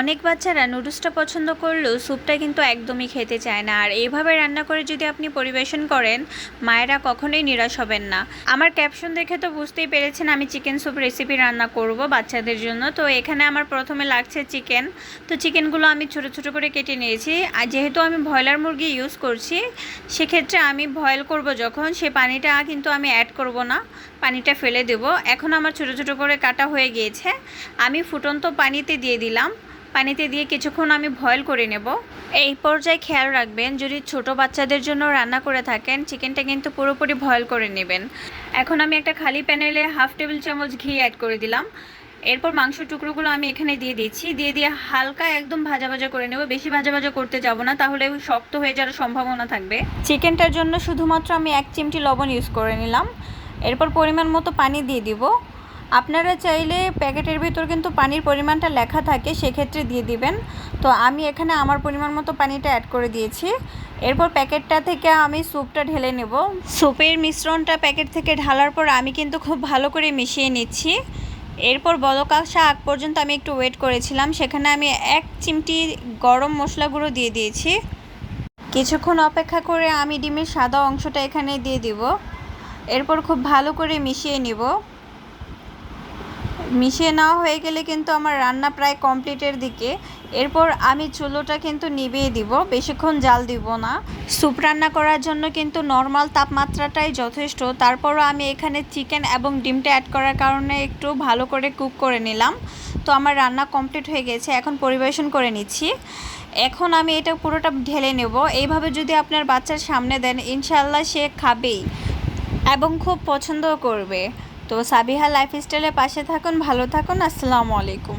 অনেক বাচ্চারা নুডলসটা পছন্দ করলেও স্যুপটা কিন্তু একদমই খেতে চায় না। আর এইভাবে রান্না করে যদি আপনি পরিবেশন করেন, মায়েরা কখনোই নিরাশ হবেন না। আমার ক্যাপশন দেখে তো বুঝতেই পেরেছেন আমি চিকেন স্যুপ রেসিপি রান্না করব বাচ্চাদের জন্য। তো এখানে আমার প্রথমে লাগছে চিকেন তো চিকেনগুলো আমি ছোট ছোট করে কেটে নিয়েছি। আর যেহেতু আমি ব্রয়লার মুরগি ইউজ করছি, সেক্ষেত্রে আমি বয়েল করব যখন। সে পানিটা কিন্তু আমি অ্যাড করব না। পানিটা ফেলে দেব। এখন আমার ছোট ছোট করে কাটা হয়ে গিয়েছে। আমি ফুটন্ত পানিতে দিয়ে দিলাম। পানিতে দিয়ে কিছুক্ষণ আমি বয়েল করে নেব। এই পর্যায়ে খেয়াল রাখবেন, যদি ছোট বাচ্চাদের জন্য রান্না করে থাকেন চিকেনটা কিন্তু পুরোপুরি বয়েল করে নেবেন। এখন আমি একটা খালি প্যানেলে হাফ টেবিল চামচ ঘি অ্যাড করে দিলাম। এরপর মাংস টুকরোগুলো আমি এখানে দিয়ে দিচ্ছি। দিয়ে দিয়ে হালকা একদম ভাজা ভাজা করে নেব। বেশি ভাজা ভাজা করতে যাব না, তাহলে শক্ত হয়ে যাওয়ার সম্ভাবনা থাকবে। চিকেনটার জন্য শুধুমাত্র আমি এক চিমটি লবণ ইউজ করে নিলাম। এরপর পরিমাণ মতো পানি দিয়ে দিব। আপনারা চাইলে প্যাকেটের ভিতর কিন্তু পানির পরিমাণটা লেখা থাকে, সেক্ষেত্রে দিয়ে দিবেন। তো আমি এখানে আমার পরিমাণ মতো পানিটা অ্যাড করে দিয়েছি। এরপর প্যাকেটটা থেকে আমি স্যুপটা ঢেলে নেব। স্যুপের মিশ্রণটা প্যাকেট থেকে ঢালার পর আমি কিন্তু খুব ভালো করে মিশিয়ে নিচ্ছি। এরপর বলক আসা আগ পর্যন্ত আমি একটু ওয়েট করেছিলাম। সেখানে আমি এক চিমটি গরম মশলা গুঁড়ো দিয়ে দিয়েছি। কিছুক্ষণ অপেক্ষা করে আমি ডিমের সাদা অংশটা এখানে দিয়ে দিব। এরপর খুব ভালো করে মিশিয়ে নিব। মিশিয়ে নেওয়া হয়ে গেলে কিন্তু আমার রান্না প্রায় কমপ্লিটের দিকে। এরপর আমি চুলোটা কিন্তু নিভিয়ে দিব, বেশিক্ষণ জাল দিব না। স্যুপ রান্না করার জন্য কিন্তু নর্মাল তাপমাত্রাটাই যথেষ্ট। তারপরও আমি এখানে চিকেন এবং ডিমটা অ্যাড করার কারণে একটু ভালো করে কুক করে নিলাম। তো আমার রান্না কমপ্লিট হয়ে গেছে, এখন পরিবেশন করে নিচ্ছি। এখন আমি এটা পুরোটা ঢেলে নেব। এইভাবে যদি আপনার বাচ্চার সামনে দেন ইনশাল্লাহ সে খাবেই এবং খুব পছন্দও করবে। তো সাবিহা লাইফস্টাইলের পাশে থাকুন ভালো থাকুন আসসালামু আলাইকুম।